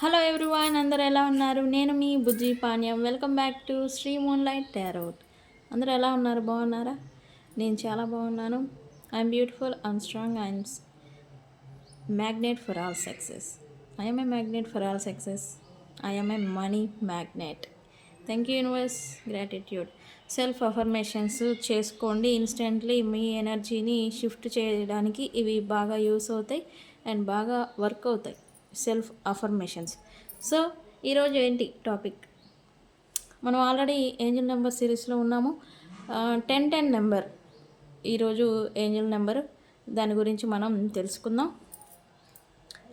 Hello everyone అందరు ఎలా ఉన్నారు? నేను మీ Bujji Panyam. Welcome back to Sri moon light tarot అందరు ఎలా ఉన్నారు? బాగున్నారా? నేను చాలా బాగున్నాను. I'm beautiful and strong I'm magnet for all success I'm a magnet for all success I'm a money magnet thank you universe gratitude self affirmations చేసుకోండి instantly మీ ఎనర్జీని షిఫ్ట్ చేయడానికి ఇవి బాగా యూస్ అవుతాయి అండ్ బాగా వర్క్ అవుతాయి. సెల్ఫ్ అఫర్మేషన్స్ సో ఈరోజు ఏంటి టాపిక్ మనం ఆల్రెడీ ఏంజిల్ నెంబర్ సిరీస్లో ఉన్నాము. టెన్ టెన్ నెంబర్ ఈరోజు ఏంజిల్ నెంబర్ దాని గురించి మనం తెలుసుకుందాం.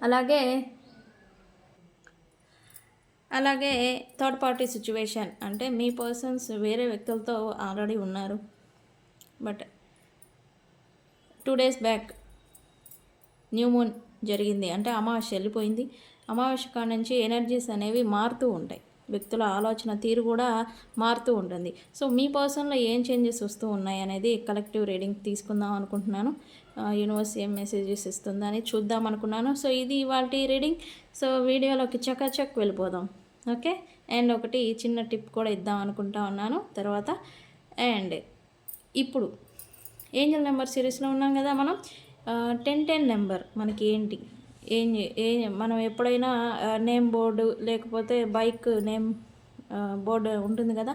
అలాగే అలాగే థర్డ్ పార్టీ సిచ్యువేషన్ అంటే మీ పర్సన్స్ వేరే వ్యక్తులతో ఆల్రెడీ ఉన్నారు. But two days back new moon జరిగింది. అంటే అమావాస్య వెళ్ళిపోయింది. అమావాస్య కాడ నుంచి ఎనర్జీస్ అనేవి మారుతూ ఉంటాయి. వ్యక్తుల ఆలోచన తీరు కూడా మారుతూ ఉంటుంది. సో మీ పర్సన్లో ఏం చేంజెస్ వస్తూ ఉన్నాయి అనేది కలెక్టివ్ రీడింగ్ తీసుకుందాం అనుకుంటున్నాను. యూనివర్స్ ఏం మెసేజెస్ ఇస్తుందని చూద్దాం అనుకున్నాను. సో ఇది ఇవాళ రీడింగ్. సో వీడియోలోకి చకచక్ వెళ్ళిపోదాం. ఓకే? అండ్ ఒకటి చిన్న టిప్ కూడా ఇద్దాం అనుకుంటా ఉన్నాను. తర్వాత అండ్ ఇప్పుడు ఏంజల్ నెంబర్ సిరీస్లో ఉన్నాం కదా మనం. టెన్ టెన్ నెంబర్ మనకి ఏంటి ఏం ఏ మనం ఎప్పుడైనా నేమ్ బోర్డు లేకపోతే బైక్ నేమ్ బోర్డు ఉంటుంది కదా?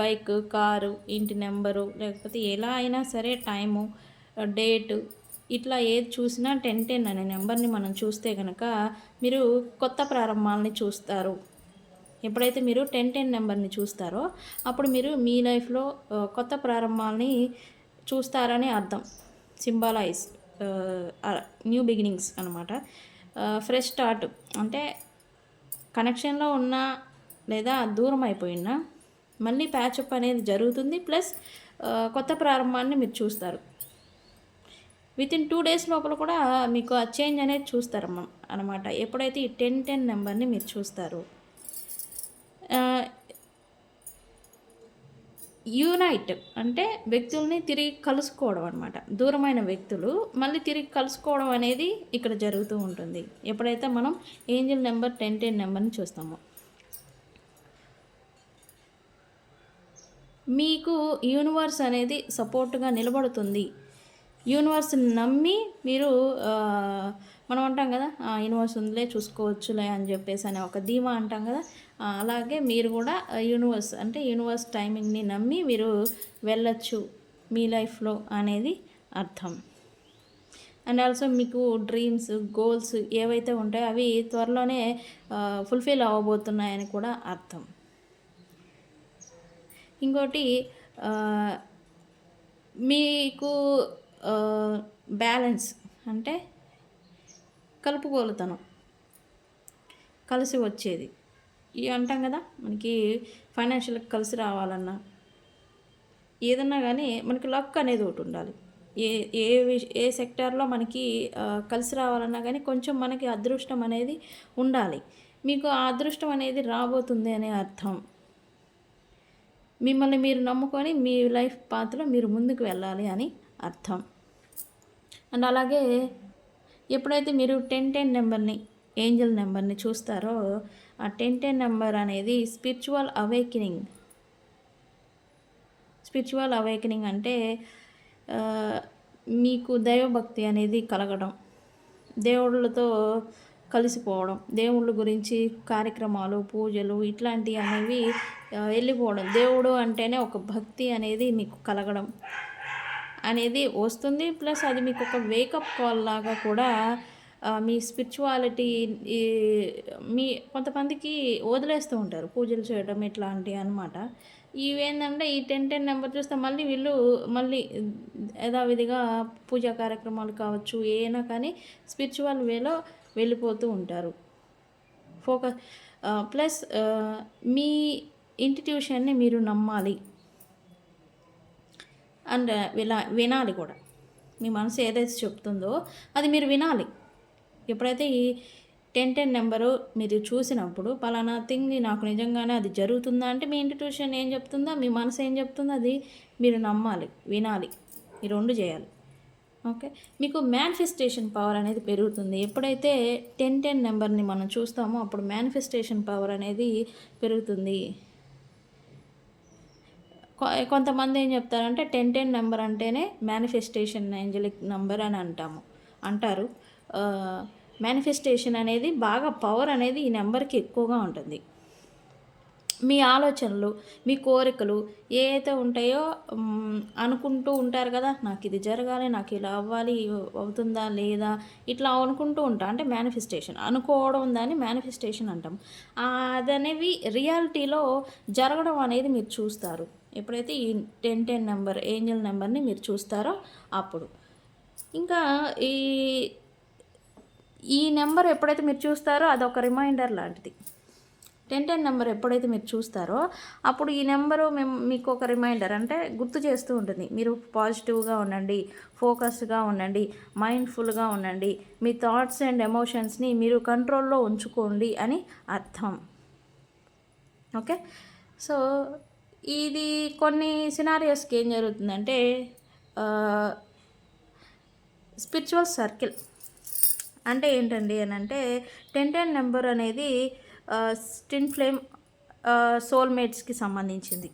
బైక్ కారు ఇంటి నెంబరు లేకపోతే ఎలా అయినా సరే టైము డేటు ఇట్లా ఏది చూసినా టెన్ టెన్ అనే నెంబర్ని మనం చూస్తే కనుక మీరు కొత్త ప్రారంభాలని చూస్తారు. ఎప్పుడైతే మీరు టెన్ టెన్ నెంబర్ని చూస్తారో అప్పుడు మీరు మీ లైఫ్లో కొత్త ప్రారంభాలని చూస్తారని అర్థం. సింబాలైజ్ న్యూ బిగినింగ్స్ అనమాట ఫ్రెష్ స్టార్ట్ అంటే కనెక్షన్లో ఉన్న లేదా దూరం అయిపోయినా మళ్ళీ ప్యాచప్ అనేది జరుగుతుంది ప్లస్ uh, కొత్త ప్రారంభాన్ని మీరు చూస్తారు. విత్ ఇన్ టూ డేస్ లోపల కూడా మీకు ఆ చేంజ్ అనేది చూస్తారు అనమాట ఎప్పుడైతే ఈ టెన్ టెన్ నెంబర్ని మీరు చూస్తారు. Uh, యూనైట్ అంటే వ్యక్తుల్ని తిరిగి కలుసుకోవడం అనమాట దూరమైన వ్యక్తులు మళ్ళీ తిరిగి కలుసుకోవడం అనేది ఇక్కడ జరుగుతూ ఉంటుంది. ఎప్పుడైతే మనం ఏంజిల్ నెంబర్ టెన్ టెన్ నెంబర్ని చూస్తామో. మీకు యూనివర్స్ అనేది సపోర్ట్గా నిలబడుతుంది. యూనివర్స్ని నమ్మి మీరు మనం అంటాం కదా యూనివర్స్ ఉందిలే చూసుకోవచ్చులే అని చెప్పేసి అనే ఒక ధీమా అంటాం కదా. అలాగే మీరు కూడా యూనివర్స్ అంటే యూనివర్స్ టైమింగ్ని నమ్మి మీరు వెళ్ళచ్చు మీ లైఫ్లో అనేది అర్థం. అండ్ ఆల్సో మీకు డ్రీమ్స్ గోల్స్ ఏవైతే ఉంటాయో అవి త్వరలోనే ఫుల్ఫిల్ అవ్వబోతున్నాయని కూడా అర్థం. ఇంకోటి మీకు బ్యాలెన్స్ అంటే కలుపుకోలుతనం. కలిసి వచ్చేది. ఇవి అంటాం కదా మనకి ఫైనాన్షియల్ కలిసి రావాలన్నా ఏదన్నా కానీ మనకి లక్ అనేది ఒకటి ఉండాలి. ఏ ఏ ఏ సెక్టార్లో మనకి కలిసి రావాలన్నా కానీ కొంచెం మనకి అదృష్టం అనేది ఉండాలి. మీకు ఆ అదృష్టం అనేది రాబోతుంది అనే అర్థం. మిమ్మల్ని మీరు నమ్ముకొని మీ లైఫ్ పాత్రలో మీరు ముందుకు వెళ్ళాలి అని అర్థం. అండ్ అలాగే ఎప్పుడైతే మీరు టెన్ టెన్ నెంబర్ని ఏంజల్ నెంబర్ని చూస్తారో ఆ టెన్ టెన్ నెంబర్ అనేది స్పిరిచువల్ అవేకినింగ్. స్పిరిచువల్ అవేకనింగ్ అంటే మీకు దైవభక్తి అనేది కలగడం దేవుళ్ళతో కలిసిపోవడం దేవుళ్ళ గురించి కార్యక్రమాలు పూజలు ఇట్లాంటివి అనేవి వెళ్ళిపోవడం. దేవుడు అంటేనే ఒక భక్తి అనేది మీకు కలగడం. అనేది వస్తుంది. ప్లస్ అది మీకు ఒక వేకప్ కాల్ లాగా కూడా మీ స్పిరిచువాలిటీ మీ కొంతమందికి వదిలేస్తూ ఉంటారు. పూజలు చేయడం ఇట్లాంటివి అనమాట ఇవేంటంటే ఈ టెన్ టెన్ నెంబర్ చూస్తే మళ్ళీ వీళ్ళు మళ్ళీ యథావిధిగా పూజా కార్యక్రమాలు కావచ్చు ఏనా కానీ స్పిరిచువల్ వేలో వెళ్ళిపోతూ ఉంటారు. ఫోకస్ ప్లస్ మీ ఇంటిట్యూషన్ని మీరు నమ్మాలి. అండ్ విలా వినాలి కూడా. మీ మనసు ఏదైతే చెప్తుందో అది మీరు వినాలి. ఎప్పుడైతే ఈ టెన్ టెన్ నెంబరు మీరు చూసినప్పుడు పలానా థింగ్ నాకు నిజంగానే అది జరుగుతుందా అంటే మీ ఇంటిట్యూషన్ ఏం చెప్తుందో మీ మనసు ఏం చెప్తుందో అది మీరు నమ్మాలి వినాలి. ఈ రెండు చేయాలి. ఓకే? మీకు మేనిఫెస్టేషన్ పవర్ అనేది పెరుగుతుంది. ఎప్పుడైతే టెన్ టెన్ నెంబర్ని మనం చూస్తామో అప్పుడు మేనిఫెస్టేషన్ పవర్ అనేది పెరుగుతుంది. కొంతమంది ఏం చెప్తారంటే టెన్ టెన్ నెంబర్ అంటేనే మేనిఫెస్టేషన్ ఏంజలిక్ నెంబర్ అని అంటాము. అంటారు. మేనిఫెస్టేషన్ అనేది బాగా పవర్ అనేది ఈ నెంబర్కి ఎక్కువగా ఉంటుంది. మీ ఆలోచనలు మీ కోరికలు ఏ అయితే ఉంటాయో అనుకుంటూ ఉంటారు కదా నాకు ఇది జరగాలి నాకు ఇలా అవ్వాలి అవుతుందా లేదా ఇట్లా అనుకుంటూ ఉంటా. అంటే మేనిఫెస్టేషన్ అనుకోవడం దాన్ని మేనిఫెస్టేషన్ అంటాం అది అదనేవి రియాలిటీలో జరగడం అనేది మీరు చూస్తారు. ఎప్పుడైతే ఈ టెన్ టెన్ నెంబర్ ఏంజల్ నెంబర్ని మీరు చూస్తారో అప్పుడు. ఇంకా ఈ ఈ నెంబర్ ఎప్పుడైతే మీరు చూస్తారో అదొక రిమైండర్ లాంటిది. టెన్ టెన్ నెంబర్ ఎప్పుడైతే మీరు చూస్తారో అప్పుడు ఈ నెంబరు మేము మీకు ఒక రిమైండర్ అంటే గుర్తు చేస్తూ ఉంటుంది. మీరు పాజిటివ్గా ఉండండి ఫోకస్గా ఉండండి మైండ్ఫుల్గా ఉండండి మీ థాట్స్ అండ్ ఎమోషన్స్ని మీరు కంట్రోల్లో ఉంచుకోండి అని అర్థం. ఓకే? సో ఇది కొన్ని సినారియోస్కి ఏం జరుగుతుందంటే స్పిరిచువల్ సర్కిల్ అంటే ఏంటండి అని అంటే టెన్ టెన్ నెంబర్ అనేది టిన్ ఫ్లేమ్ సోల్మేట్స్కి సంబంధించింది.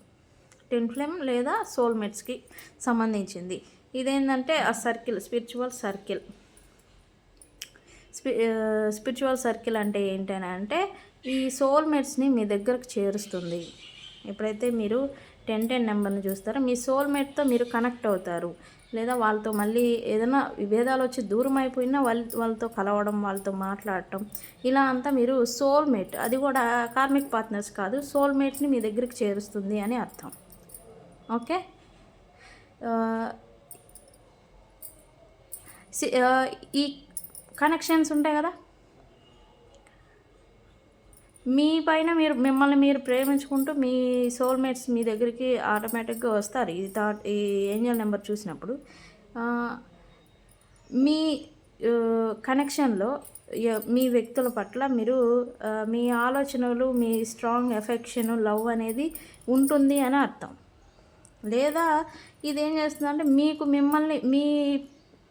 టిన్ ఫ్లేమ్ లేదా సోల్మేట్స్కి సంబంధించింది. ఇదేంటంటే ఆ సర్కిల్ స్పిరిచువల్ సర్కిల్ స్పి స్పిరిచువల్ సర్కిల్ అంటే ఏంటని అంటే ఈ సోల్మేట్స్ని మీ దగ్గరకు చేరుస్తుంది. ఎప్పుడైతే మీరు టెన్ టెన్ నెంబర్ని చూస్తారో మీ సోల్మేట్తో మీరు కనెక్ట్ అవుతారు. లేదా వాళ్ళతో మళ్ళీ ఏదైనా విభేదాలు వచ్చి దూరం అయిపోయినా వాళ్ళ వాళ్ళతో కలవడం వాళ్ళతో మాట్లాడటం ఇలా అంతా మీరు సోల్మేట్ అది కూడా కార్మిక్ పార్ట్నర్స్ కాదు సోల్మేట్ని మీ దగ్గరికి చేరుస్తుంది అని అర్థం. ఓకే? సి- ఈ కనెక్షన్స్ ఉంటాయి కదా? మీ పైన మీరు మిమ్మల్ని మీరు ప్రేమించుకుంటూ మీ సోల్మేట్స్ మీ దగ్గరికి ఆటోమేటిక్గా వస్తారు. ఈ థాట్ ఈ ఏంజల్ నెంబర్ చూసినప్పుడు. మీ కనెక్షన్లో మీ వ్యక్తుల పట్ల మీరు మీ ఆలోచనలు మీ స్ట్రాంగ్ ఎఫెక్షన్ లవ్ అనేది ఉంటుంది అని అర్థం. లేదా ఇదేం చేస్తుందంటే మీకు మిమ్మల్ని మీ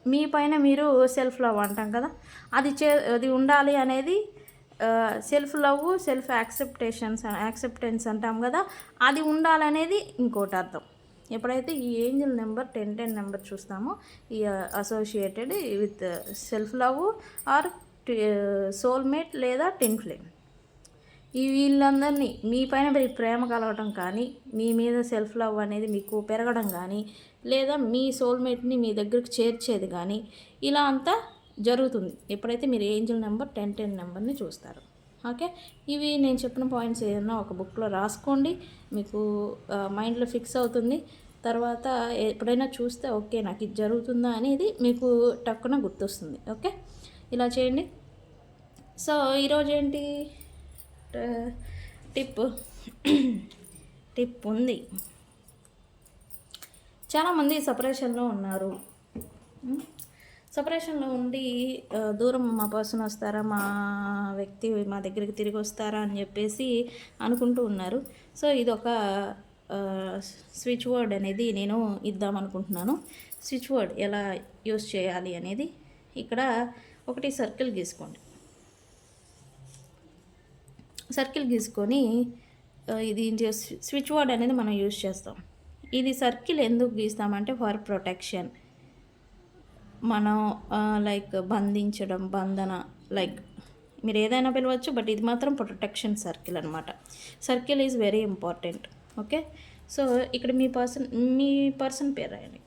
మీ పైన మీరు సెల్ఫ్ లవ్ అంటాం కదా. అది చే అది ఉండాలి అనేది self love self acceptations acceptance అంటాం కదా అది ఉండాలనేది ఇంకోటి అర్థం. ఎప్పుడైతే ఈ angel number ten ten number చూస్తామో ఈ associated with self love or soulmate లేదా టెన్ ఫ్లేమ్ ఈ వీళ్ళందరినీ మీ పైన ప్రేమ కలగడం కానీ మీ మీద సెల్ఫ్ లవ్ అనేది మీకు పెరగడం కానీ లేదా మీ సోల్మేట్ని మీ దగ్గరకు చేర్చేది కానీ ఇలా అంతా జరుగుతుంది. ఎప్పుడైతే మీరు ఏంజిల్ నెంబర్ టెన్ టెన్ నెంబర్ని చూస్తారు. ఓకే? ఇవి నేను చెప్పిన పాయింట్స్ ఏదైనా ఒక బుక్లో రాసుకోండి. మీకు మైండ్లో ఫిక్స్ అవుతుంది. తర్వాత ఎప్పుడైనా చూస్తే ఓకే నాకు ఇది జరుగుతుందా అనేది మీకు టక్కున గుర్తొస్తుంది. ఓకే? ఇలా చేయండి. సో ఈరోజు ఏంటి? టిప్. టిప్ ఉంది. చాలామంది సపరేషన్లో ఉన్నారు. సపరేషన్లో ఉండి దూరం మా పర్సన్ వస్తారా మా వ్యక్తి మా దగ్గరికి తిరిగి వస్తారా అని చెప్పేసి అనుకుంటూ ఉన్నారు. సో ఇది ఒక స్విచ్ వర్డ్ అనేది నేను ఇద్దాం అనుకుంటున్నాను. స్విచ్ వర్డ్ ఎలా యూస్ చేయాలి అనేది ఇక్కడ ఒకటి సర్కిల్ గీసుకోండి. సర్కిల్ గీసుకొని ఇది స్విచ్ వర్డ్ అనేది మనం యూజ్ చేస్తాం. ఇది సర్కిల్ ఎందుకు గీస్తామంటే ఫర్ ప్రొటెక్షన్. మనం లైక్ బంధించడం బంధన లైక్ మీరు ఏదైనా పిలవచ్చు బట్ ఇది మాత్రం ప్రొటెక్షన్ సర్కిల్ అనమాట circle is very important okay so ఇక్కడ మీ పర్సన్ మీ పర్సన్ పేరు రాయండి.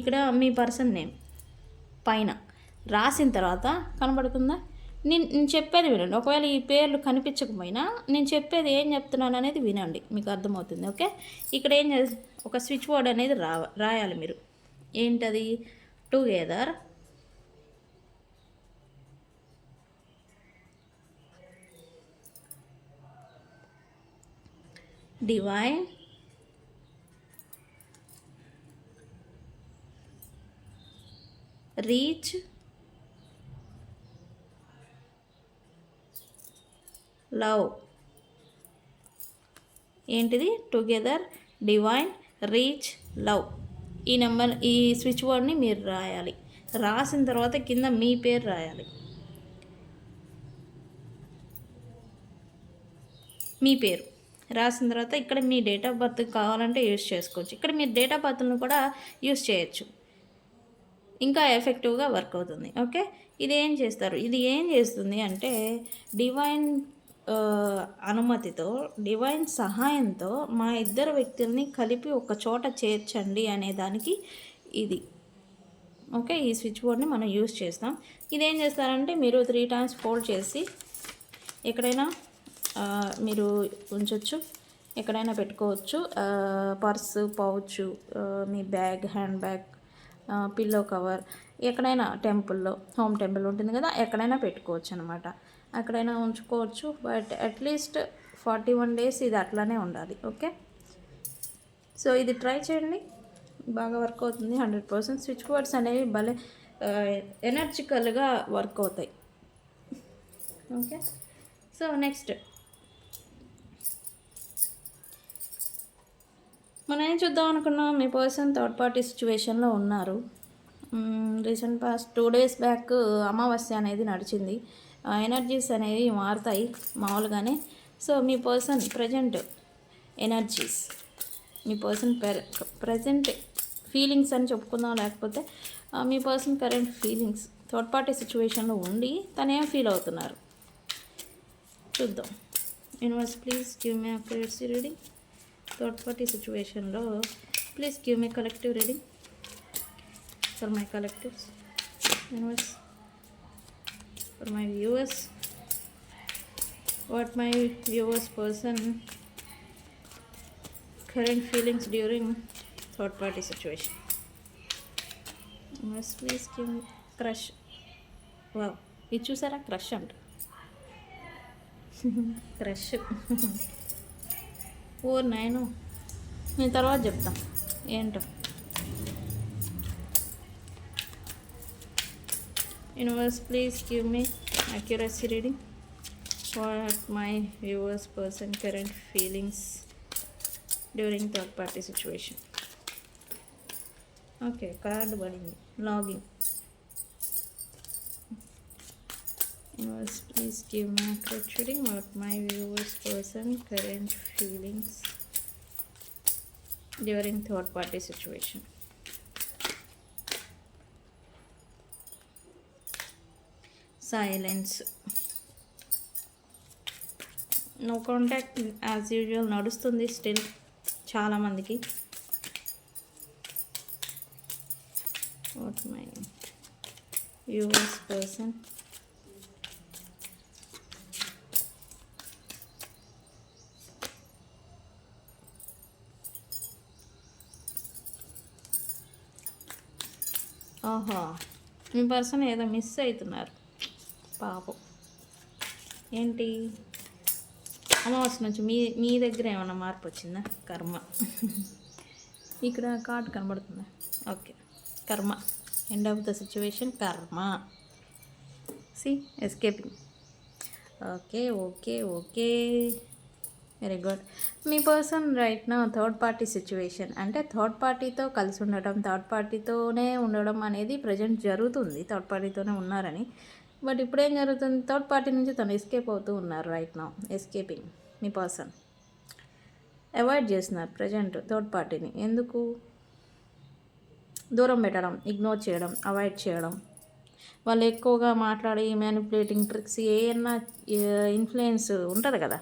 ఇక్కడ మీ పర్సన్ నేమ్ పైన. రాసిన తర్వాత కనబడుతుందా? నేను నేను చెప్పేది వినండి. ఒకవేళ ఈ పేర్లు కనిపించకపోయినా నేను చెప్పేది ఏం చెప్తున్నాను అనేది వినండి. మీకు అర్థమవుతుంది ఓకే? ఇక్కడ ఏం ఒక స్విచ్ బోర్డ్ అనేది రావ రాయాలి మీరు. ఏంటది? టుగెదర్. డివైన్. రీచ్. లవ్. ఏంటిది? టుగెదర్ డివైన్ రీచ్ లవ్ ఈ నెంబర్ ఈ స్విచ్ బోర్డ్ని మీరు రాయాలి. రాసిన తర్వాత కింద మీ పేరు రాయాలి. మీ పేరు. రాసిన తర్వాత ఇక్కడ మీ డేట్ ఆఫ్ బర్త్ కావాలంటే యూస్ చేసుకోవచ్చు. ఇక్కడ మీరు డేట్ ఆఫ్ బర్త్ను కూడా యూస్ చేయొచ్చు. ఇంకా ఎఫెక్టివ్గా వర్క్ అవుతుంది. ఓకే ఇది ఏం చేస్తారు? ఇది ఏం చేస్తుంది అంటే డివైన్ అనుమతితో డివైన్ సహాయంతో మా ఇద్దరు వ్యక్తుల్ని కలిపి ఒక చోట చేర్చండి అనే దానికి ఇది. ఓకే ఈ స్విచ్ బోర్డ్ని మనం యూస్ చేస్తాం. ఇదేం చేస్తారంటే మీరు త్రీ టైమ్స్ ఫోల్డ్ చేసి ఎక్కడైనా మీరు ఉంచవచ్చు ఎక్కడైనా పెట్టుకోవచ్చు. పర్సు పౌచ్ మీ bag hand bag pillow cover ఎక్కడైనా టెంపుల్లో హోమ్ టెంపుల్ ఉంటుంది కదా ఎక్కడైనా పెట్టుకోవచ్చు అనమాట అక్కడైనా ఉంచుకోవచ్చు but at least forty one days ఇది అట్లానే ఉండాలి ఓకే? సో ఇది ట్రై చేయండి. బాగా వర్క్ అవుతుంది హండ్రెడ్ పర్సెంట్ స్విచ్ బోర్డ్స్ అనేవి భలే ఎనర్జికల్గా వర్క్ అవుతాయి. ఓకే? So next. మనం ఏం చూద్దాం అనుకున్నాం? మీ పర్సన్ థర్డ్ పార్టీ సిచ్యువేషన్లో ఉన్నారు. Recent past two days back అమావాస్య అనేది నడిచింది. ఎనర్జీస్ అనేవి మారుతాయి మామూలుగానే. సో మీ పర్సన్ ప్రజెంట్ ఎనర్జీస్ మీ పర్సన్ ప్రజెంట్ ఫీలింగ్స్ అని చెప్పుకుందాం లేకపోతే మీ person current feelings third party సిచ్యువేషన్లో ఉండి తనేం ఫీల్ అవుతున్నారు? చూద్దాం. Universe please give me accuracy reading. Third party సిచ్యువేషన్లో please give me collective reading. For my collectives. Universe. For my viewers what my viewers person current feelings during third party situation. Must please give me crush. Wow ఇది చూసారా crush అంట crush ఓ nine నేను తర్వాత చెప్తా ఏంటో universe please give me accuracy reading what my viewers person current feelings during third party situation okay card పడింది login universe please give my reading what my viewers person current feelings during third party situation silence no contact as usual నడుస్తుంది still చాలామందికి what my US person ఆహా మీ person ఏదో miss అవుతున్నారు. పాపం. ఏంటి? అమావాస్య నుంచి మీ మీ దగ్గర ఏమైనా మార్పు వచ్చిందా? కర్మ. ఇక్కడ కార్డ్ కనబడుతుందా? Okay. Karma. End of the situation karma. See escaping okay okay okay. Very good me person right నా థర్డ్ పార్టీ సిచ్యువేషన్ అంటే థర్డ్ పార్టీతో కలిసి ఉండడం థర్డ్ పార్టీతోనే ఉండడం అనేది ప్రజెంట్ జరుగుతుంది. థర్డ్ పార్టీతోనే ఉన్నారని. బట్ ఇప్పుడు ఏం జరుగుతుంది? థర్డ్ పార్టీ నుంచి తను ఎస్కేప్ అవుతూ ఉన్నారు రైట్ నా ఎస్కేపింగ్ మీ పర్సన్. అవాయిడ్ చేస్తున్నారు ప్రజెంట్ థర్డ్ పార్టీని. ఎందుకు? దూరం పెట్టడం ఇగ్నోర్ చేయడం అవాయిడ్ చేయడం. వాళ్ళు ఎక్కువగా మాట్లాడి మ్యానిపులేటింగ్ ట్రిక్స్ ఏమన్నా ఇన్ఫ్లుయెన్స్ ఉంటుంది కదా?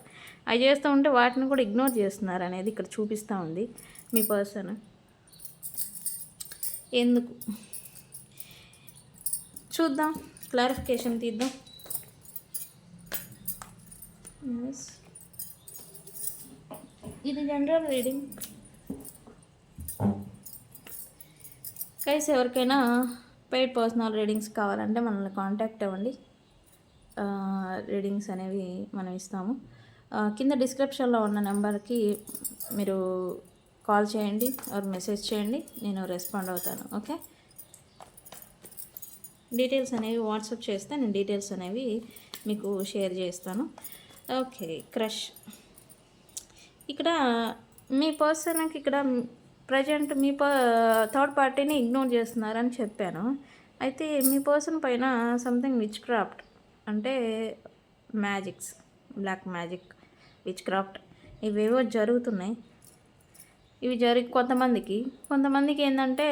అవి చేస్తూ ఉంటే వాటిని కూడా ఇగ్నోర్ చేస్తున్నారు అనేది ఇక్కడ చూపిస్తూ ఉంది మీ పర్సన్. ఎందుకు? చూద్దాం. క్లారిఫికేషన్ తీద్దాం. ఇది జనరల్ రీడింగ్ కైస్ ఎవరికైనా పెయిడ్ పర్సనల్ రీడింగ్స్ కావాలంటే మనల్ని కాంటాక్ట్ అవ్వండి. రీడింగ్స్ అనేవి మనం ఇస్తాము. కింద డిస్క్రిప్షన్లో ఉన్న నెంబర్కి మీరు కాల్ చేయండి ఆర్ మెసేజ్ చేయండి నేను రెస్పాండ్ అవుతాను. ఓకే డీటెయిల్స్ అనేవి వాట్సాప్ చేస్తే నేను డీటెయిల్స్ అనేవి మీకు షేర్ చేస్తాను. Okay crush. ఇక్కడ మీ పర్సన్కి ఇక్కడ ప్రజెంట్ మీ ప థర్డ్ పార్టీని ఇగ్నోర్ చేస్తున్నారని చెప్పాను. అయితే మీ పర్సన్ పైన సంథింగ్ విచ్ క్రాఫ్ట్ అంటే magics black magic witchcraft ఇవేవో జరుగుతున్నాయి. ఇవి జరిగి కొంతమందికి కొంతమందికి ఏంటంటే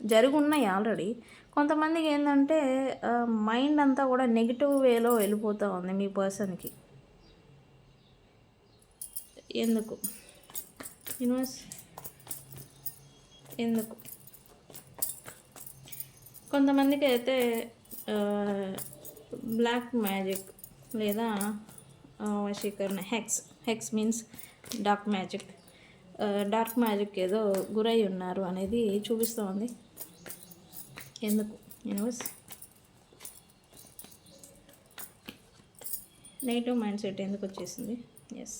జరిగి ఉన్నాయి ఆల్రెడీ. కొంతమందికి ఏంటంటే మైండ్ అంతా కూడా నెగిటివ్ వేలో వెళ్ళిపోతూ ఉంది మీ పర్సన్కి ఎందుకు? యూనివర్స్ ఎందుకు? కొంతమందికి అయితే బ్లాక్ మ్యాజిక్ లేదా వశీకరణ hex hex means dark magic dark magic ఏదో గురై ఉన్నారు అనేది చూపిస్తూ ఉంది. ఎందుకు? యూనివర్స్ నెగిటివ్ మైండ్ సెట్ ఎందుకు వచ్చేసింది? ఎస్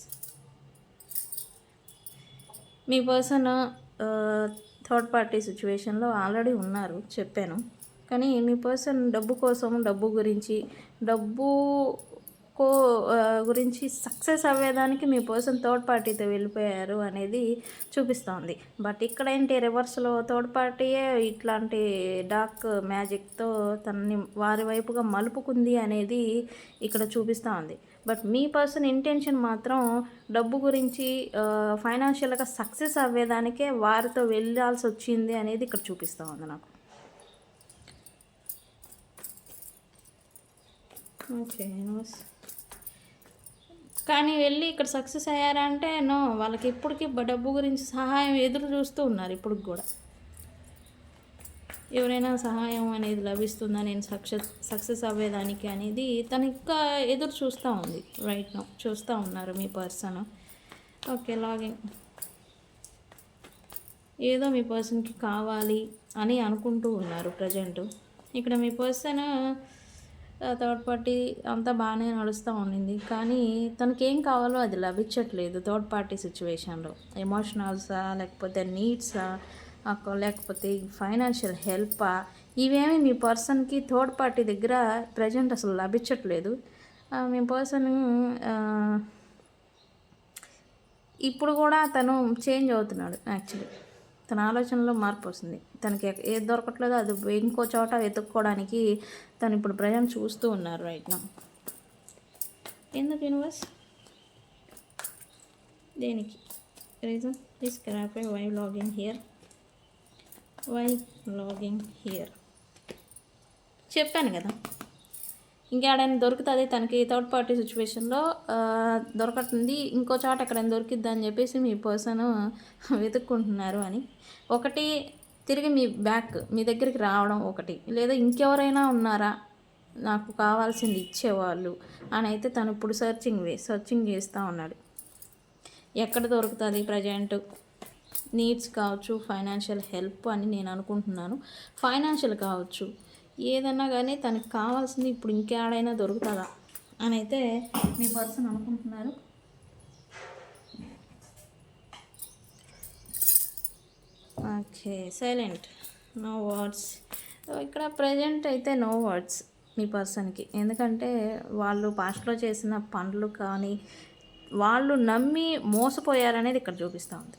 మీ పర్సన్ థర్డ్ పార్టీ సిచ్యువేషన్లో ఆల్రెడీ ఉన్నారు చెప్పాను. కానీ మీ పర్సన్ డబ్బు కోసం డబ్బు గురించి డబ్బు కో గురించి సక్సెస్ అవ్వేదానికి మీ పర్సన్ థర్డ్ పార్టీతో వెళ్ళిపోయారు అనేది చూపిస్తోంది. బట్ ఇక్కడ ఏంటి రివర్స్లో థర్డ్ పార్టీయే ఇట్లాంటి డార్క్ మ్యాజిక్తో తనని వారి వైపుగా మలుపుకుంది అనేది ఇక్కడ చూపిస్తూ ఉంది బట్ మీ పర్సన్ ఇంటెన్షన్ మాత్రం డబ్బు గురించి ఫైనాన్షియల్గా సక్సెస్ అవ్వేదానికే వారితో వెళ్ళాల్సి వచ్చింది అనేది ఇక్కడ చూపిస్తూ ఉంది నాకు. ఓకే కానీ వెళ్ళి ఇక్కడ సక్సెస్ అయ్యారా అంటే నో. వాళ్ళకి ఇప్పటికీ డబ్బు గురించి సహాయం ఎదురు చూస్తూ ఉన్నారు ఇప్పటికి కూడా. ఎవరైనా సహాయం అనేది లభిస్తుందా? నేను సక్సెస్ సక్సెస్ అవ్వేదానికి అనేది తను ఇంకా ఎదురు చూస్తూ ఉంది. Right no. చూస్తూ ఉన్నారు మీ పర్సన్. Okay login. ఏదో మీ పర్సన్కి కావాలి అని అనుకుంటూ ఉన్నారు ప్రజెంట్. ఇక్కడ మీ పర్సన్ థర్డ్ పార్టీ అంతా బాగానే నడుస్తూ ఉండింది. కానీ తనకి ఏం కావాలో అది లభించట్లేదు థర్డ్ పార్టీ సిచ్యువేషన్లో ఎమోషనల్సా లేకపోతే నీడ్సా లేకపోతే ఫైనాన్షియల్ హెల్పా ఇవేమి మీ పర్సన్కి థర్డ్ పార్టీ దగ్గర ప్రజెంట్ అసలు లభించట్లేదు. మీ పర్సన్ ఇప్పుడు కూడా తను చేంజ్ అవుతున్నాడు యాక్చువల్లీ తన ఆలోచనలో మార్పు వస్తుంది. తనకి ఏది దొరకట్లేదో అది ఇంకో చోట వెతుక్కోవడానికి తను ఇప్పుడు ప్రజలు చూస్తూ ఉన్నారు రైట్ నా ఎందుకు యూనివర్స్ దేనికి? Reason please క్రాఫై why lagging here why lagging here చెప్పాను కదా. ఇంకేడైనా దొరుకుతుంది తనకి థర్డ్ పార్టీ సిచ్యువేషన్లో దొరకతుంది ఇంకో చోట ఎక్కడైనా దొరికిద్ది అని చెప్పేసి మీ పర్సన్ వెతుక్కుంటున్నారు అని. ఒకటి తిరిగి మీ బ్యాక్ మీ దగ్గరికి రావడం ఒకటి. లేదా ఇంకెవరైనా ఉన్నారా? నాకు కావాల్సింది ఇచ్చేవాళ్ళు. అని అయితే తను ఇప్పుడు సర్చింగ్ వే సర్చింగ్ చేస్తూ ఉన్నాడు. ఎక్కడ దొరుకుతుంది ప్రజెంట్? నీడ్స్ కావచ్చు ఫైనాన్షియల్ హెల్ప్ అని నేను అనుకుంటున్నాను. ఫైనాన్షియల్ కావచ్చు. ఏదన్నా కానీ తనకు కావాల్సింది ఇప్పుడు ఇంకేడైనా దొరుకుతుందా? అని అయితే మీ పర్సన్ అనుకుంటున్నారు. Okay silent. No words. ఇక్కడ ప్రజెంట్ అయితే నో వర్డ్స్ మీ పర్సన్కి. ఎందుకంటే వాళ్ళు పాస్ట్లో చేసిన పనులు కానీ వాళ్ళు నమ్మి మోసపోయారనేది ఇక్కడ చూపిస్తూ ఉంది.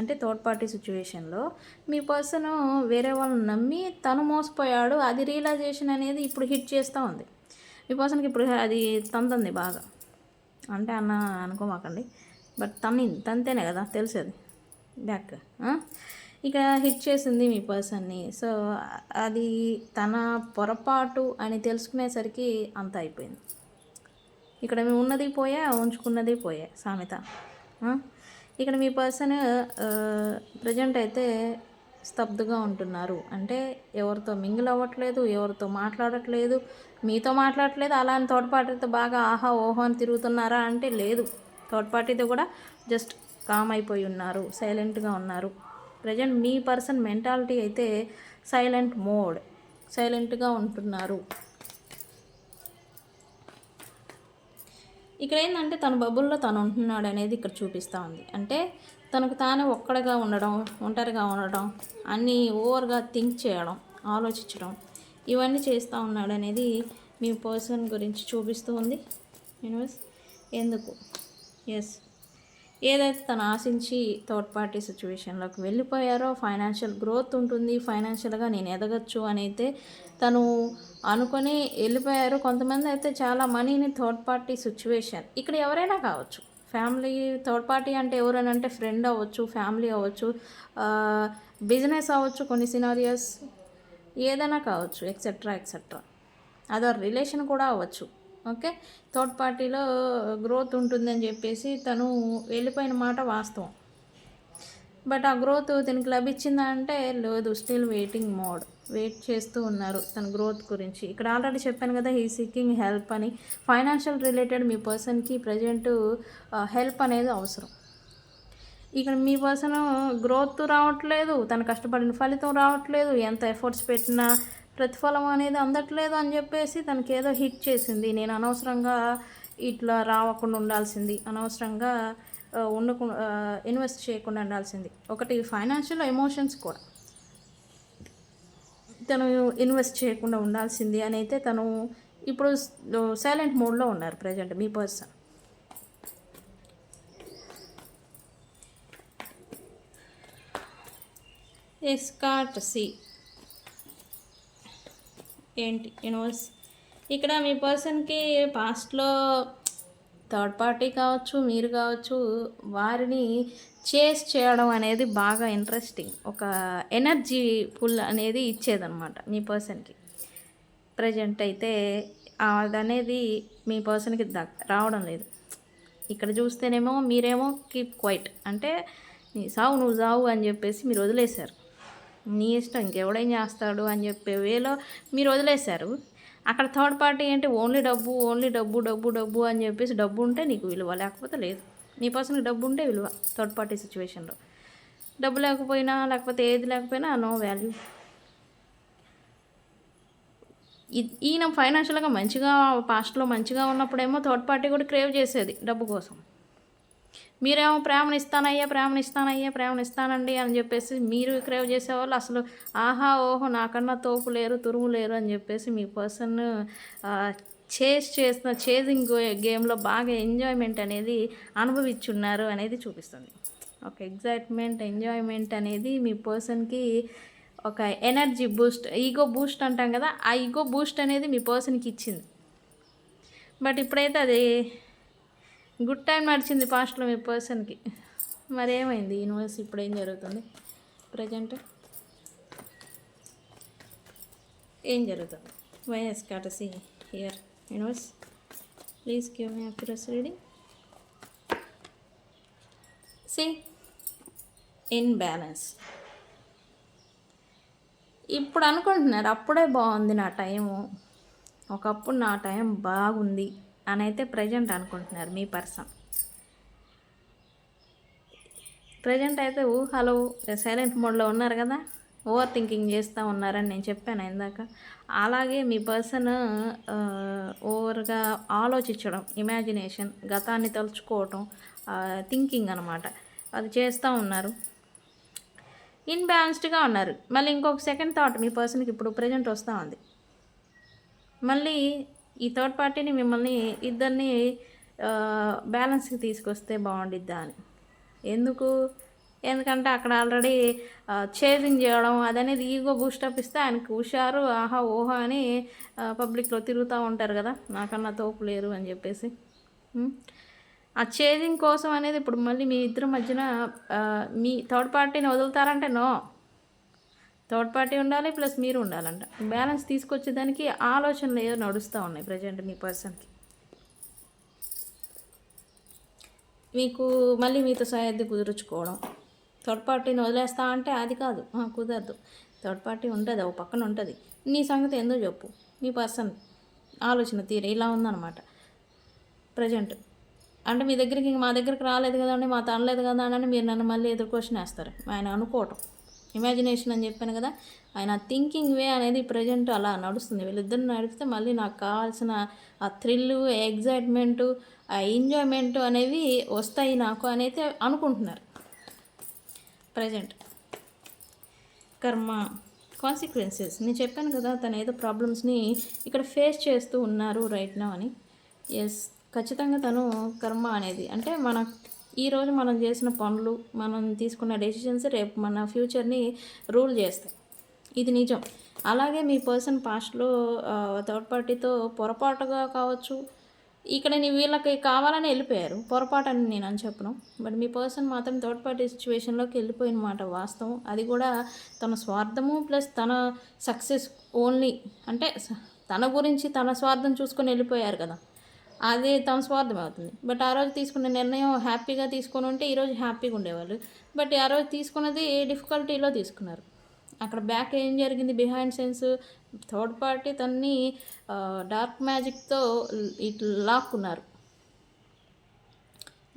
అంటే థర్డ్ పార్టీ సిచ్యువేషన్లో మీ పర్సన్ వేరే వాళ్ళని నమ్మి తను మోసపోయాడు అది రియలైజేషన్ అనేది ఇప్పుడు హిట్ చేస్తూ ఉంది. మీ పర్సన్కి ఇప్పుడు అది తంతుంది బాగా. అంటే అన్న అనుకోమాకండి. బట్ తన్ని తంతేనే కదా తెలిసేది బ్యాక్. ఇక్కడ హిట్ చేసింది మీ పర్సన్ని సో అది తన పొరపాటు అని తెలుసుకునేసరికి అంత అయిపోయింది. ఇక్కడ మేము ఉన్నది పోయా ఉంచుకున్నది పోయా సామెత. ఇక్కడ మీ పర్సన్ ప్రజెంట్ అయితే స్తబ్దుగా ఉంటున్నారు. అంటే ఎవరితో మింగిల్ అవ్వట్లేదు ఎవరితో మాట్లాడట్లేదు మీతో మాట్లాడట్లేదు అలా అని తోడ్పాటితో బాగా ఆహా ఓహో అని తిరుగుతున్నారా అంటే లేదు. థర్డ్ పార్టీతో కూడా జస్ట్ కామ్ అయిపోయి ఉన్నారు సైలెంట్గా ఉన్నారు. ప్రజెంట్ మీ పర్సన్ మెంటాలిటీ అయితే సైలెంట్ మోడ్ సైలెంట్గా ఉంటున్నారు. ఇక్కడ ఏంటంటే తన బబుల్లో తను ఉంటున్నాడు అనేది ఇక్కడ చూపిస్తూ ఉంది. అంటే తనకు తానే ఒక్కడగా ఉండడం ఒంటరిగా ఉండడం అన్నీ ఓవర్గా థింక్ చేయడం ఆలోచించడం ఇవన్నీ చేస్తూ ఉన్నాడు అనేది మీ పర్సన్ గురించి చూపిస్తూ ఉంది. యూనివర్స్ ఎందుకు? ఎస్ ఏదైతే తను ఆశించి థర్డ్ పార్టీ సిచ్యువేషన్లోకి వెళ్ళిపోయారో ఫైనాన్షియల్ గ్రోత్ ఉంటుంది ఫైనాన్షియల్గా నేను ఎదగచ్చు అని అయితే తను అనుకొని వెళ్ళిపోయారు. కొంతమంది అయితే చాలా మనీని థర్డ్ పార్టీ సిచ్యువేషన్. ఇక్కడ ఎవరైనా కావచ్చు ఫ్యామిలీ థర్డ్ పార్టీ అంటే ఎవరైనా అంటే ఫ్రెండ్ అవ్వచ్చు ఫ్యామిలీ అవ్వచ్చు బిజినెస్ అవ్వచ్చు కొన్ని సినారియస్ ఏదైనా కావచ్చు ఎక్సెట్రా ఎక్సెట్రా అదర్ రిలేషన్ కూడా అవ్వచ్చు. ఓకే? థర్డ్ పార్టీలో గ్రోత్ ఉంటుందని చెప్పేసి తను వెళ్ళిపోయిన మాట వాస్తవం. బట్ ఆ గ్రోత్ దీనికి లభించిందా అంటే లేదు స్టిల్ వెయిటింగ్ మోడ్. వెయిట్ చేస్తూ ఉన్నారు తన గ్రోత్ గురించి. ఇక్కడ ఆల్రెడీ చెప్పాను కదా ఈ సీకింగ్ హెల్ప్ అని. ఫైనాన్షియల్ రిలేటెడ్ మీ పర్సన్కి ప్రజెంట్ హెల్ప్ అనేది అవసరం. ఇక్కడ మీ పర్సన్ గ్రోత్ రావట్లేదు తను కష్టపడిన ఫలితం రావట్లేదు ఎంత ఎఫర్ట్స్ పెట్టినా ప్రతిఫలం అనేది అందట్లేదు అని చెప్పేసి తనకి ఏదో హిట్ చేసింది. నేను అనవసరంగా ఇట్లా రావకుండా ఉండాల్సింది. అనవసరంగా ఉండకుండా ఇన్వెస్ట్ చేయకుండా ఉండాల్సింది. ఒకటి ఫైనాన్షియల్ ఎమోషన్స్ కూడా. తను ఇన్వెస్ట్ చేయకుండా ఉండాల్సింది అని అయితే తను ఇప్పుడు సైలెంట్ మోడ్లో ఉన్నారు ప్రజెంట్ మీ పర్సన్ ఎస్కాట్ సి ఏంటి యూనివర్స్ ఇక్కడ మీ పర్సన్కి పాస్ట్లో థర్డ్ పార్టీ కావచ్చు మీరు కావచ్చు వారిని చేస్ చేయడం అనేది బాగా ఇంట్రెస్టింగ్ ఒక ఎనర్జీ ఫుల్ అనేది ఇచ్చేదన్నమాట మీ పర్సన్కి ప్రజెంట్ అయితే అదనేది మీ పర్సన్కి ద రావడం లేదు. ఇక్కడ చూస్తేనేమో మీరేమో కీప్ క్వైట్ అంటే నీ సావు నువ్వు సావు అని చెప్పేసి మీరు వదిలేశారు. నీ ఇష్టం ఇంకెవడేం చేస్తాడు అని చెప్పే వేలో మీరు వదిలేశారు. అక్కడ థర్డ్ పార్టీ ఏంటి? ఓన్లీ డబ్బు ఓన్లీ డబ్బు డబ్బు డబ్బు అని చెప్పేసి డబ్బు ఉంటే నీకు విలువ లేకపోతే లేదు. నీ పర్సన్కి డబ్బు ఉంటే విలువ థర్డ్ పార్టీ సిచ్యువేషన్లో డబ్బు లేకపోయినా లేకపోతే ఏది లేకపోయినా నో వాల్యూ. ఈయన ఫైనాన్షియల్గా మంచిగా పాస్ట్లో మంచిగా ఉన్నప్పుడేమో థర్డ్ పార్టీ కూడా క్రేవ్ చేసేది డబ్బు కోసం. మీరేమో ప్రేమను ఇస్తానయ్యా ప్రేమను ఇస్తానయ్యా ప్రేమను ఇస్తానండి అని చెప్పేసి మీరు క్రేవ్ చేసేవాళ్ళు అసలు ఆహా ఓహో నాకన్నా తోపు లేరు తురుము లేరు అని చెప్పేసి మీ పర్సన్ చేస్ చేసిన చేజింగ్ గేమ్లో బాగా ఎంజాయ్మెంట్ అనేది అనుభవించున్నారు అనేది చూపిస్తుంది. ఒక ఎగ్జైట్మెంట్ ఎంజాయ్మెంట్ అనేది మీ పర్సన్కి ఒక ఎనర్జీ బూస్ట్ ఈగో బూస్ట్ అంటాం కదా ఆ ఈగో బూస్ట్ అనేది మీ పర్సన్కి ఇచ్చింది. బట్ ఇప్పుడైతే అది గుడ్ టైం నడిచింది పాస్ట్లో మీ పర్సన్కి. మరి ఏమైంది యూనివర్స్ ఇప్పుడు ఏం జరుగుతుంది? ప్రజెంట్? ఏం జరుగుతుంది? YS కాటసి here universe please give me accuracy reading. See in balance. ఇప్పుడు అనుకుంటున్నారు అప్పుడే బాగుంది నా టైము. ఒకప్పుడు నా టైం బాగుంది. అని అయితే ప్రజెంట్ అనుకుంటున్నారు మీ పర్సన్. ప్రజెంట్ అయితే ఊహలో సైలెంట్ మోడ్లో ఉన్నారు కదా? ఓవర్ థింకింగ్ చేస్తూ ఉన్నారని నేను చెప్పాను ఇందాక. అలాగే మీ పర్సన్ ఓవర్గా ఆలోచించడం ఇమాజినేషన్ గతాన్ని తలుచుకోవటం థింకింగ్ అనమాట అది చేస్తూ ఉన్నారు. ఇన్బ్యాలెన్స్డ్గా ఉన్నారు. మళ్ళీ ఇంకొక సెకండ్ థాట్ మీ పర్సన్కి ఇప్పుడు ప్రజెంట్ వస్తూ ఉంది. మళ్ళీ ఈ థర్డ్ పార్టీని మిమ్మల్ని ఇద్దరిని బ్యాలెన్స్కి తీసుకొస్తే బాగుండిద్దా అని. ఎందుకు? ఎందుకంటే అక్కడ ఆల్రెడీ చేజింగ్ చేయడం అదనేది ఈగో బూస్టప్ ఇస్తే ఆయనకు హుషారు ఆహా ఓహా అని పబ్లిక్లో తిరుగుతూ ఉంటారు కదా నాకన్నా తోపు లేరు అని చెప్పేసి. ఆ చేజింగ్ కోసం అనేది ఇప్పుడు మళ్ళీ మీ ఇద్దరి మధ్యన మీ థర్డ్ పార్టీని వదులుతారంటే నో థర్డ్ పార్టీ ఉండాలి ప్లస్ మీరు ఉండాలంట. బ్యాలెన్స్ తీసుకొచ్చేదానికి ఆలోచనలు ఏదో నడుస్తూ ఉన్నాయి ప్రజెంట్ మీ పర్సన్కి. మీకు మళ్ళీ మీతో సహాయత కుదుర్చుకోవడం. థర్డ్ పార్టీని వదిలేస్తా అంటే అది కాదు. కుదరదు. థర్డ్ పార్టీ ఉంటుంది ఒక పక్కన ఉంటుంది. నీ సంగతి ఎందుకు చెప్పు. నీ పర్సన్ ఆలోచన తీరే ఇలా ఉందన్నమాట. ప్రజెంట్. అంటే మీ దగ్గరికి మా దగ్గరికి రాలేదు కదండి మా తనలేదు కదా అని మీరు నన్ను మళ్ళీ ఎదురు క్వశ్చన్ వేస్తారు. ఆయన అనుకోవటం. ఇమాజినేషన్ అని చెప్పాను కదా ఆయన థింకింగ్ వే అనేది ప్రజెంట్ అలా నడుస్తుంది. వీళ్ళిద్దరు నడిపితే మళ్ళీ నాకు కావాల్సిన ఆ థ్రిల్ ఎగ్జైట్మెంటు ఆ ఎంజాయ్మెంట్ అనేవి వస్తాయి నాకు అనేది అనుకుంటున్నారు. ప్రజెంట్ కర్మ కాన్సిక్వెన్సెస్ నేను చెప్పాను కదా తను ఏదో ప్రాబ్లమ్స్ని ఇక్కడ ఫేస్ చేస్తూ ఉన్నారు రైట్ నా అని. ఎస్ ఖచ్చితంగా తను కర్మ అనేది అంటే మన ఈరోజు మనం చేసిన పనులు మనం తీసుకున్న డెసిషన్స్ రేపు మన ఫ్యూచర్ని రూల్ చేస్తాయి. ఇది నిజం. అలాగే మీ పర్సన్ పాస్ట్లో థర్డ్ పార్టీతో పొరపాటుగా కావచ్చు ఇక్కడ నీ వీళ్ళకి కావాలని వెళ్ళిపోయారు. పొరపాటు అని నేను అని చెప్పను. బట్ మీ పర్సన్ మాత్రం థర్డ్ పార్టీ సిచ్యువేషన్లోకి వెళ్ళిపోయిన మాట వాస్తవం. అది కూడా తన స్వార్థము ప్లస్ తన సక్సెస్ ఓన్లీ అంటే తన గురించి తన స్వార్థం చూసుకొని వెళ్ళిపోయారు కదా. అదే తన స్వార్థం అవుతుంది. బట్ ఆ రోజు తీసుకున్న నిర్ణయం హ్యాపీగా తీసుకొని ఉంటే ఈరోజు హ్యాపీగా ఉండేవాళ్ళు. బట్ ఆ రోజు తీసుకున్నది డిఫికల్టీలో తీసుకున్నారు. అక్కడ బ్యాక్ ఏం జరిగింది? బిహైండ్ సెన్స్ థర్డ్ పార్టీ తన్ని డార్క్ మ్యాజిక్తో ఇట్లా లాక్కున్నారు.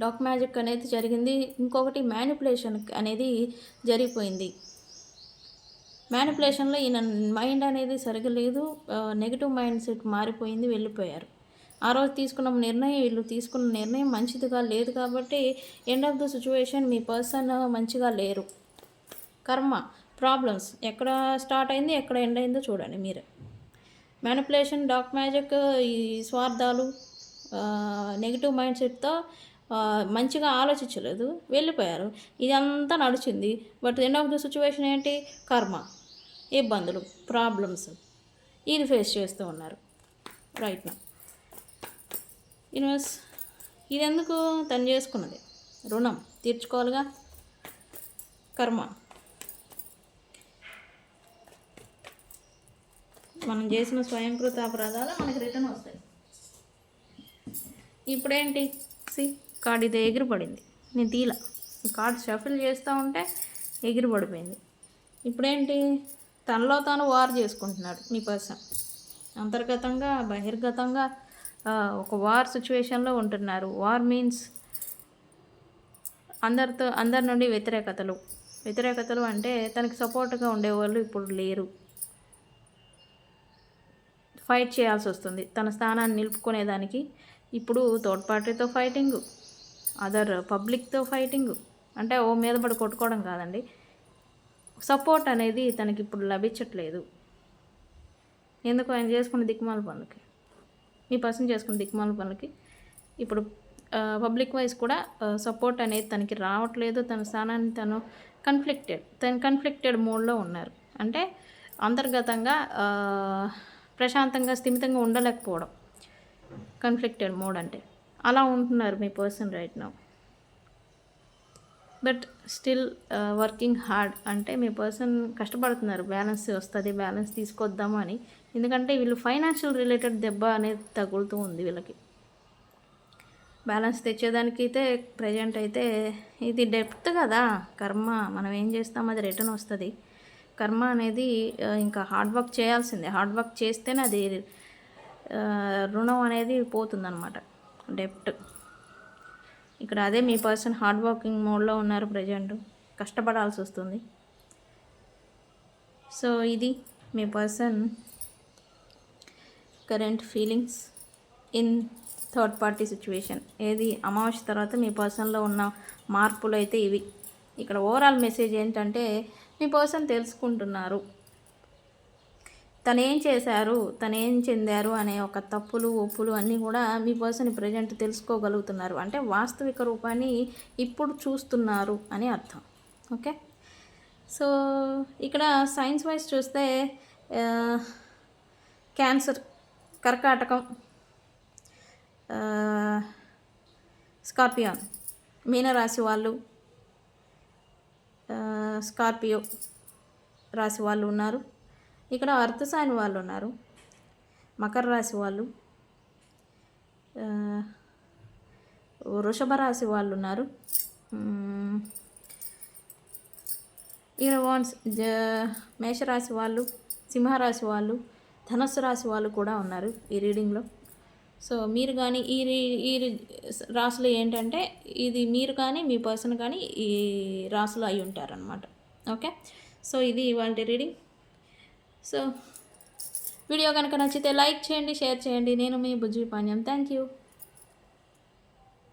డార్క్ మ్యాజిక్ అనేది జరిగింది. ఇంకొకటి మ్యానిపులేషన్ అనేది జరిగిపోయింది. మ్యానిపులేషన్లో ఈయన మైండ్ అనేది సరిగ్గా లేదు. నెగిటివ్ మైండ్ సెట్ మారిపోయింది వెళ్ళిపోయారు. ఆ రోజు తీసుకున్న నిర్ణయం వీళ్ళు తీసుకున్న నిర్ణయం మంచిదిగా లేదు కాబట్టి ఎండ్ ఆఫ్ ద సిచ్యువేషన్ మీ పర్సన్ మంచిగా లేరు. కర్మ ప్రాబ్లమ్స్ ఎక్కడ స్టార్ట్ అయింది ఎక్కడ ఎండ్ అయిందో చూడండి మీరు. మ్యానిపులేషన్ డాక్ మ్యాజిక్ ఈ స్వార్థాలు నెగిటివ్ మైండ్ సెట్తో మంచిగా ఆలోచించలేదు వెళ్ళిపోయారు. ఇదంతా నడిచింది. But end of the situation ఏంటి? కర్మ ఇబ్బందులు ప్రాబ్లమ్స్ ఇది ఫేస్ చేస్తూ ఉన్నారు. రైట్ నా యూనివర్స్ ఇది ఎందుకు తను చేసుకున్నది? రుణం తీర్చుకోవాలిగా? కర్మ. మనం చేసిన స్వయంకృత అపరాధాలు మనకి రిటర్న్ వస్తాయి. ఇప్పుడేంటి? సి కార్డు ఇది ఎగిరిపడింది. నేను తీల కార్డు షఫిల్ చేస్తూ ఉంటే ఎగిరిపడిపోయింది. ఇప్పుడేంటి? తనలో తాను వార్ చేసుకుంటున్నాడు మీ పర్సన్. అంతర్గతంగా బహిర్గతంగా ఒక వార్ సిచ్యువేషన్లో ఉంటున్నారు. వార్ మీన్స్ అందరితో అందరి నుండి వ్యతిరేకతలు. వ్యతిరేకతలు అంటే తనకి సపోర్ట్గా ఉండేవాళ్ళు ఇప్పుడు లేరు. ఫైట్ చేయాల్సి వస్తుంది. తన స్థానాన్ని నిలుపుకునేదానికి ఇప్పుడు థర్డ్ పార్టీతో ఫైటింగ్ అదర్ పబ్లిక్తో ఫైటింగ్ అంటే ఓ మీద పడి కొట్టుకోవడం కాదండి. సపోర్ట్ అనేది తనకి ఇప్పుడు లభించట్లేదు. ఎందుకు ఆయన చేసుకున్న దిక్కుమాల పనులకి? మీ పర్సన్ చేసుకున్న దిక్మాల పనులకి. ఇప్పుడు పబ్లిక్ వైజ్ కూడా సపోర్ట్ అనేది తనకి రావట్లేదు. తన స్థానాన్ని తను కన్ఫ్లిక్టెడ్ తను కన్ఫ్లిక్టెడ్ మోడ్లో ఉన్నారు. అంటే అంతర్గతంగా ప్రశాంతంగా స్థిమితంగా ఉండలేకపోవడం. కన్ఫ్లిక్టెడ్ మోడ్ అంటే. అలా ఉంటున్నారు మీ person right now but still working hard. అంటే మీ పర్సన్ కష్టపడుతున్నారు. బ్యాలెన్స్ వస్తుంది బ్యాలెన్స్ తీసుకొద్దాము అని. ఎందుకంటే వీళ్ళు ఫైనాన్షియల్ రిలేటెడ్ దెబ్బ అనేది తగులుతూ ఉంది వీళ్ళకి. బ్యాలెన్స్ తెచ్చేదానికి అయితే ప్రజెంట్ అయితే ఇది డెప్త్ కదా. కర్మ మనం ఏం చేస్తాం అది రిటర్న్ వస్తుంది. కర్మ అనేది ఇంకా హార్డ్ వర్క్ చేయాల్సిందే. హార్డ్ వర్క్ చేస్తేనే అది రుణం అనేది పోతుందన్నమాట. డెప్ట్ ఇక్కడ అదే మీ పర్సన్ హార్డ్ వర్కింగ్ మోడ్లో ఉన్నారు ప్రజెంట్. కష్టపడాల్సి వస్తుంది. సో ఇది మీ person current feelings in third party situation. ఏది అమావాస్య తర్వాత మీ పర్సన్లో ఉన్న మార్పులు అయితే ఇవి. ఇక్కడ ఓవరాల్ మెసేజ్ ఏంటంటే మీ పర్సన్ తెలుసుకుంటున్నారు. తను ఏం చేశారు తను ఏం చెందారు అనే ఒక తప్పులు ఒప్పులు అన్నీ కూడా మీ పర్సన్ ప్రజెంట్ తెలుసుకోగలుగుతున్నారు. అంటే వాస్తవిక రూపాన్ని ఇప్పుడు చూస్తున్నారు అని అర్థం. ఓకే? సో ఇక్కడ సైన్స్ వైజ్ చూస్తే క్యాన్సర్ కర్కాటకం స్కార్పియో మీనరాశి వాళ్ళు స్కార్పియో రాశి వాళ్ళు ఉన్నారు. ఇక్కడ అర్థసాని వాళ్ళు ఉన్నారు. మకర రాశి వాళ్ళు. వృషభ రాశి వాళ్ళు ఉన్నారు. ఇక్కడ వాన్స్ జ మేషరాశి వాళ్ళు సింహరాశి వాళ్ళు ధనస్సు రాశి వాళ్ళు కూడా ఉన్నారు ఈ రీడింగ్లో. సో మీరు కానీ ఈ రీ- ఈ రీ- రాశులు ఏంటంటే ఇది మీరు కానీ మీ పర్సన్ కానీ ఈ రాసులు అయి ఉంటారనమాట ఓకే? సో ఇది ఇవాళ రీడింగ్. సో వీడియో కనుక నచ్చితే లైక్ చేయండి షేర్ చేయండి. నేను మీ బుజ్జి పాణ్యం థ్యాంక్ యూ